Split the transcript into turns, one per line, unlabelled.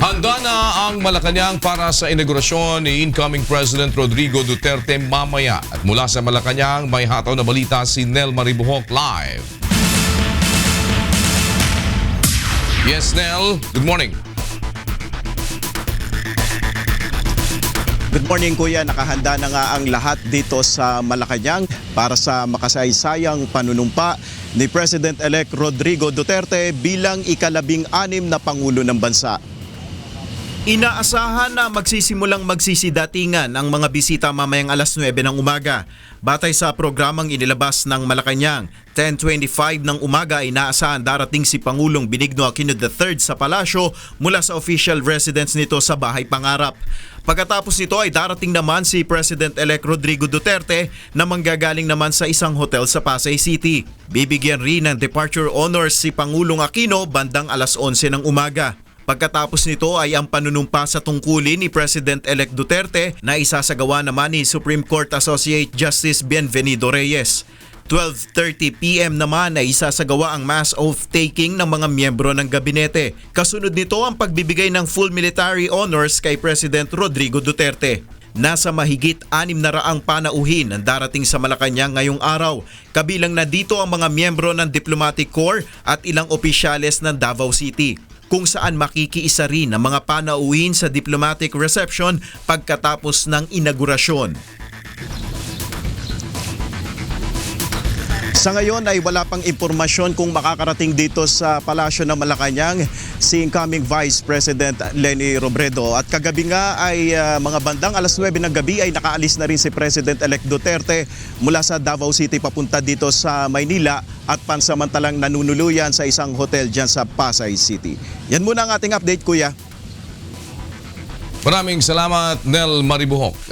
Handa na ang Malacanang para sa inaugurasyon ni incoming President Rodrigo Duterte mamaya. At mula sa Malacanang, may hataw na balita si Nel Maribuhok live. Yes, Nel. Good morning.
Good morning kuya, nakahanda na nga ang lahat dito sa Malacanang para sa makasaysayang panunumpa ni President-elect Rodrigo Duterte bilang ikalabing anim na Pangulo ng Bansa.
Inaasahan na magsisimulang magsisidatingan ang mga bisita mamayang alas 9 ng umaga. Batay sa programang inilabas ng Malacanang, 10.25 ng umaga ay inaasahan darating si Pangulong Benigno Aquino III sa palasyo mula sa official residence nito sa Bahay Pangarap. Pagkatapos nito ay darating naman si President-elect Rodrigo Duterte na manggagaling naman sa isang hotel sa Pasay City. Bibigyan rin ng departure honors si Pangulong Aquino bandang alas 11 ng umaga. Pagkatapos nito ay ang panunumpa sa tungkulin ni President-elect Duterte na isasagawa naman ni Supreme Court Associate Justice Bienvenido Reyes. 12.30pm naman ay isasagawa ang mass oath-taking ng mga miyembro ng gabinete. Kasunod nito ang pagbibigay ng full military honors kay President Rodrigo Duterte. Nasa mahigit anim na raang panauhin ang darating sa Malacanang ngayong araw. Kabilang na dito ang mga miyembro ng Diplomatic Corps at ilang opisyales ng Davao City kung saan makikiisa rin ang mga panauhin sa diplomatic reception pagkatapos ng inaugurasyon.
Sa ngayon ay wala pang impormasyon kung makakarating dito sa Palasyo ng Malacanang si incoming Vice President Leni Robredo. At kagabi nga ay ah, mga bandang alas 9 ng gabi ay nakaalis na rin si President-elect Duterte mula sa Davao City papunta dito sa Maynila at pansamantalang nanunuluyan sa isang hotel dyan sa Pasay City. Yan muna ang ating update, Kuya.
Maraming salamat, Nel Maribuhok.